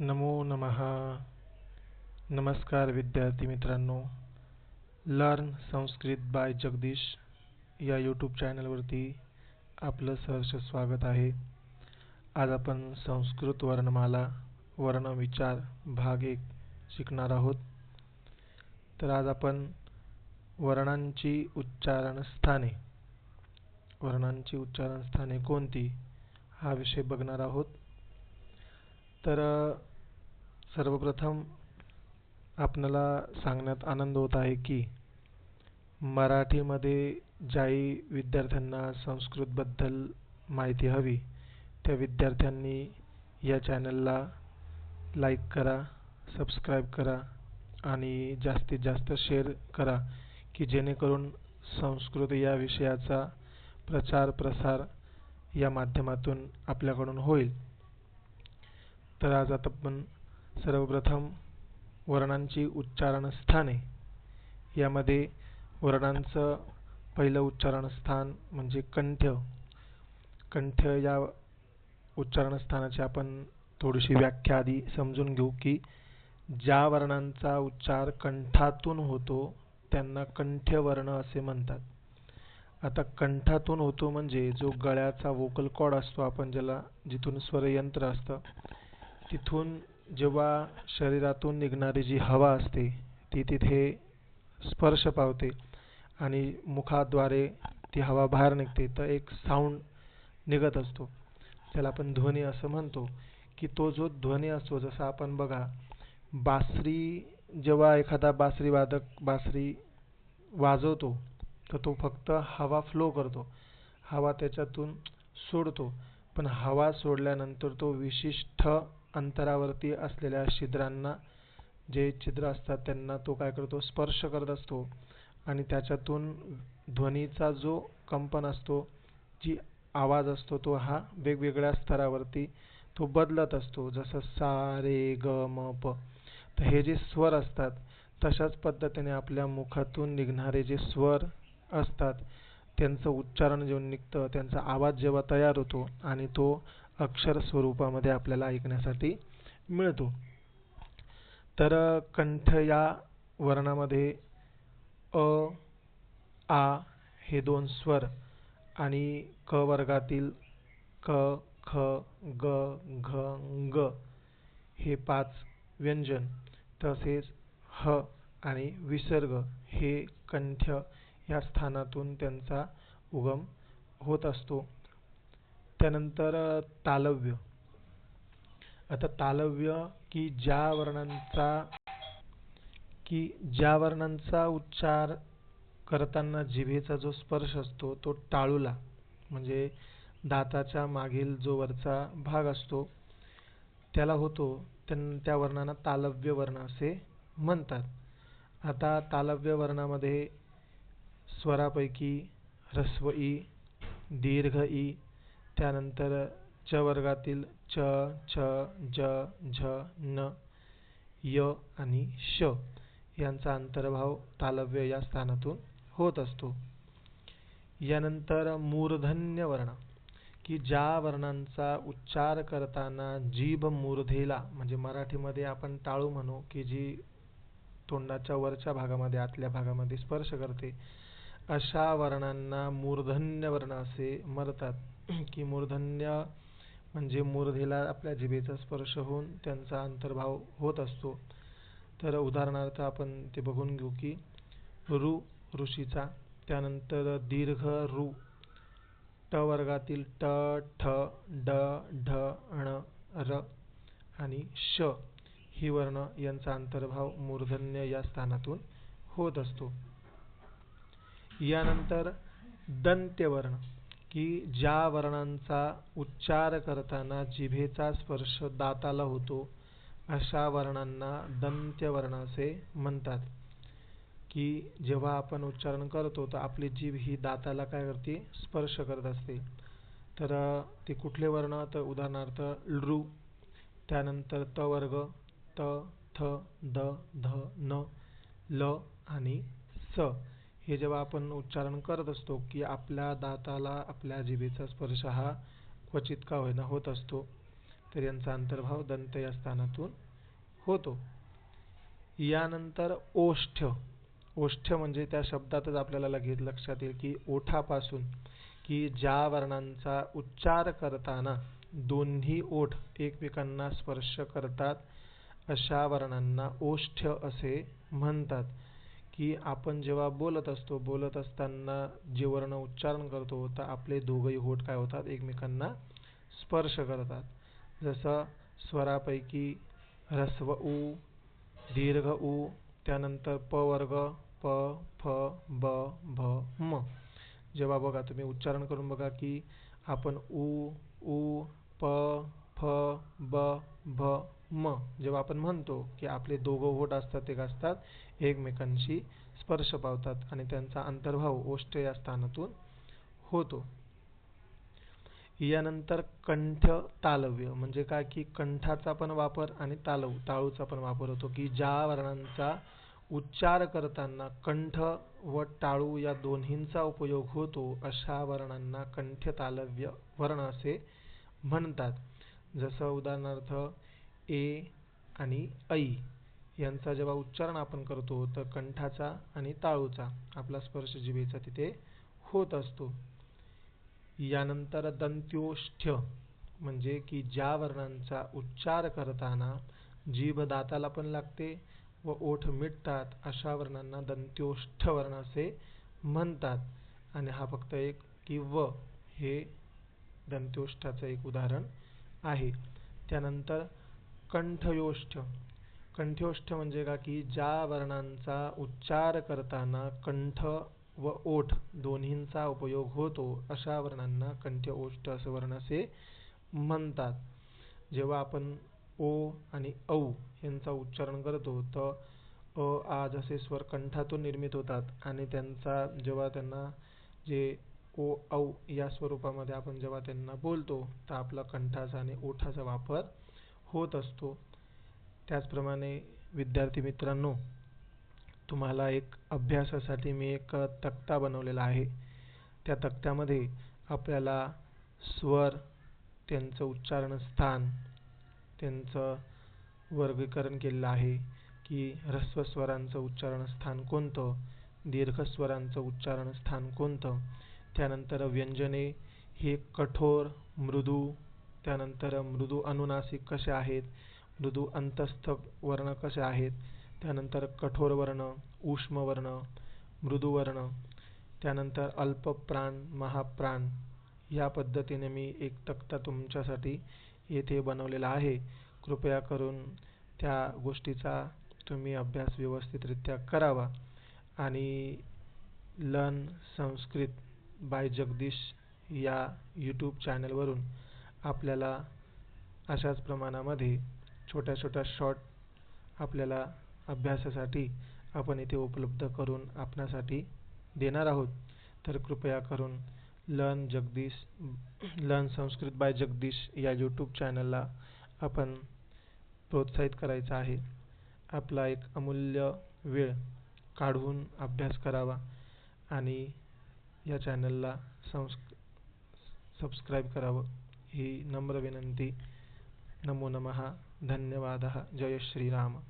नमो नमः. नमस्कार विद्यार्थी मित्रांनो. लर्न संस्कृत बाय जगदीश या यूट्यूब चॅनलवरती आपलं सहर्ष स्वागत आहे. आज आपण संस्कृत वर्णमाला वर्णविचार भाग एक शिकणार आहोत. तर आज आपण वर्णांची उच्चारण स्थाने वर्णांची उच्चारण स्थाने कोणती हा विषय बघणार आहोत. तर सर्वप्रथम आपणाला सांगण्यात आनंद होत आहे की मराठीमध्ये ज्याही विद्यार्थ्यांना संस्कृतबद्दल माहिती हवी त्या विद्यार्थ्यांनी या चॅनलला लाईक करा सबस्क्राईब करा आणि जास्तीत जास्त शेअर करा की जेणेकरून संस्कृत या विषयाचा प्रचार प्रसार या माध्यमातून आपल्याकडून होईल. तर आज आता आपण सर्वप्रथम वर्णांची उच्चारणस्थाने. यामध्ये वर्णांचं पहिलं उच्चारण स्थान म्हणजे कंठ. कंठ या उच्चारणस्थानाची आपण थोडीशी व्याख्या आधी समजून घेऊ की ज्या वर्णांचा उच्चार कंठातून होतो त्यांना कंठ्यवर्ण असे म्हणतात. आता कंठातून होतो म्हणजे जो गळ्याचा वोकल कॉड असतो आपण ज्याला जिथून स्वरयंत्र असतं तिथून जेव्हा शरीरातून निघणारी जी हवा असते ती तिथे स्पर्श पावते आणि मुखाद्वारे ती हवा बाहेर निघते तर एक साऊंड निघत असतो. त्याला आपण ध्वनी असं म्हणतो की तो जो ध्वनी असतो जसा आपण बघा बासरी जेव्हा एखादा बासरी वादक बासरी वाजवतो तर तो फक्त हवा फ्लो करतो. हवा त्याच्यातून सोडतो. पण हवा सोडल्यानंतर तो विशिष्ट अंतरावरती असलेल्या छिद्रांना जे छिद्र असतात त्यांना तो काय करतो? स्पर्श करत असतो. आणि त्याच्यातून ध्वनीचा जो कंपन असतो जी आवाज असतो तो हा वेगवेगळ्या स्तरावरती तो बदलत असतो. जसं सा रे ग म प. तर हे जे स्वर असतात तशाच पद्धतीने आपल्या मुखातून निघणारे जे स्वर असतात त्यांचं उच्चारण जेव्हा निघतं त्यांचा आवाज जेव्हा तयार होतो आणि तो अक्षर स्वरूपामध्ये आपल्याला ऐकण्यासाठी मिळतो. तर कंठ या वर्णामध्ये अ आ हे दोन स्वर आणि क वर्गातील क ख ग घ ग हे पाच व्यंजन तसेच ह आणि विसर्ग हे कंठ या स्थानातून त्यांचा उगम होत असतो. त्यानंतर तालव्य. आता तालव्य की ज्या वर्णांचा की ज्या वर्णांचा उच्चार करताना जिभेचा जो स्पर्श असतो तो टाळूला. म्हणजे दाताच्या मागील जो वरचा भाग असतो त्याला होतो त्या वर्णांना तालव्य वर्ण असे म्हणतात. आता तालव्य वर्णामध्ये स्वरापैकी ह्रस्व ई दीर्घ ई त्यानंतर च वर्गातील च छ ज झ न य आणि श यांचा अंतर्भाव तालव्य या स्थानातून होत असतो. यानंतर मूर्धन्य वर्ण की ज्या वर्णांचा उच्चार करताना जीभ मूर्धेला म्हणजे मराठीमध्ये आपण टाळू म्हणू की जी तोंडाच्या वरच्या भागामध्ये आतल्या भागामध्ये स्पर्श करते अशा वर्णांना मूर्धन्य वर्ण असे म्हणतात की मूर्धन्य म्हणजे मूर्धेला आपल्या जिभेचा स्पर्श होऊन त्यांचा अंतर्भाव होत असतो. तर उदाहरणार्थ आपण ते बघून घेऊ की ऋ ऋषीचा त्यानंतर दीर्घ ऋ ट वर्गातील ट ठ ड ढ ण र आणि श ही वर्ण यांचा अंतर्भाव मूर्धन्य या स्थानातून होत असतो. यानंतर दंत्यवर्ण. की ज्या वर्णांचा उच्चार करताना जिभेचा स्पर्श दाताला होतो अशा वर्णांना दंत्यवर्ण असे म्हणतात. की जेव्हा आपण उच्चारण करतो तर आपली जीभ ही दाताला काय करते? स्पर्श करत असते. तर ते कुठले वर्ण? तर उदाहरणार्थ लृ. त्यानंतर त वर्ग त थ द ध न ल आणि स. हे जेव्हा आपण उच्चारण करत असतो की आपल्या दाताला आपल्या जिभेचा स्पर्श हा क्वचित का होईना होत असतो तर यांचा अंतर्भाव दंत या स्थानातून होतो. यानंतर ओष्ठ. ओष्ठ म्हणजे त्या शब्दातच आपल्याला लगेच लक्षात येईल की ओठापासून की ज्या वर्णांचा उच्चार करताना दोन्ही ओठ एकमेकांना स्पर्श करतात अशा वर्णांना ओष्ठ असे म्हणतात. की आपण जेव्हा बोलत असतो बोलत असताना जे वर्ण उच्चारण करतो तर आपले दोघंही होठ काय होतात? एकमेकांना स्पर्श करतात. जसं स्वरापैकी ह्रस्व उ दीर्घ उ त्यानंतर प वर्ग प फ ब भ म. जेव्हा बघा तुम्ही उच्चारण करून बघा की आपण उ उ प फ ब भ म जेव्हा आपण म्हणतो की आपले दोघं ओठ असतात ते असतात एकमेकांशी स्पर्श पावतात आणि त्यांचा अंतर्भाव ओष्ठ या स्थानातून होतो. यानंतर कंठ तालव्य म्हणजे काय की कंठाचा पण वापर आणि तालव ताळूचा पण वापर होतो की ज्या वर्णांचा उच्चार करताना कंठ व टाळू या दोन्हींचा उपयोग होतो अशा वर्णांना कंठ तालव्य वर्ण असे म्हणतात. जसं उदाहरणार्थ ए आणि ऐ यांचा जेव्हा उच्चारण आपण करतो तर कंठाचा आणि ताळूचा आपला स्पर्श जिभेचा तिथे होत असतो. यानंतर दंत्योष्ठ्य म्हणजे की ज्या वर्णांचा उच्चार करताना जीभ दाताला पण लागते व ओठ मिटतात अशा वर्णांना दंत्योष्ठ वर्ण असे म्हणतात. आणि हा फक्त एक की व हे दंत्योष्ठाचं एक उदाहरण आहे. त्यानंतर कंठयोष्ठ. कंठयोष्ठ म्हणजे का की ज्या वर्णांचा उच्चार करताना कंठ व ओठ दोन्हींचा उपयोग होतो अशा वर्णांना कंठयोष्ठ असं वर्ण असे म्हणतात. जेव्हा आपण ओ आणि औ यांचा उच्चारण करतो तर अ आ जसे स्वर कंठातून निर्मित होतात आणि त्यांचा जेव्हा त्यांना जे ओ औ या स्वरूपामध्ये आपण जेव्हा त्यांना बोलतो तर आपला कंठाचा आणि ओठाचा वापर होत असतो. त्याचप्रमाणे विद्यार्थी मित्रांनो तुम्हाला एक अभ्यासासाठी मी एक तक्ता बनवलेला आहे. त्या तक्त्यामध्ये आपल्याला स्वर त्यांचं उच्चारण स्थान त्यांचं वर्गीकरण केलेलं आहे की ह्रस्व स्वरांचं उच्चारण स्थान कोणतं दीर्घ स्वरांचं उच्चारण स्थान कोणतं त्यानंतर व्यंजने हे कठोर मृदू त्यानंतर मृदू अनुनासिक कसे आहेत? मृदू अंतस्थ वर्ण कसे आहेत? त्यानंतर कठोर वर्ण उष्म वर्ण मृदू वर्ण त्यानंतर अल्पप्राण महाप्राण. या पद्धतीने मी एक तक्ता तुमच्यासाठी येथे बनवलेला आहे. कृपया करून त्या गोष्टीचा तुम्ही अभ्यास व्यवस्थितरित्या करावा. आणि लर्न संस्कृत बाय जगदीश या यूट्यूब चॅनलवरून आपल्याला अशाच प्रमाणामध्ये छोट्या छोट्या शॉर्ट आपल्याला अभ्यासासाठी आपण इथे उपलब्ध करून आपणासाठी देणार आहोत. तर कृपया करून learn Jagdish learn Sanskrit by Jagdish या यूट्यूब चॅनलला आपण प्रोत्साहित करायचं आहे. आपला एक अमूल्य वेळ काढून अभ्यास करावा आणि या चॅनलला संस्क सबस्क्राईब करावं. हि नम्रविनन्ति। नमो नमः। धन्यवादः। जय श्रीराम।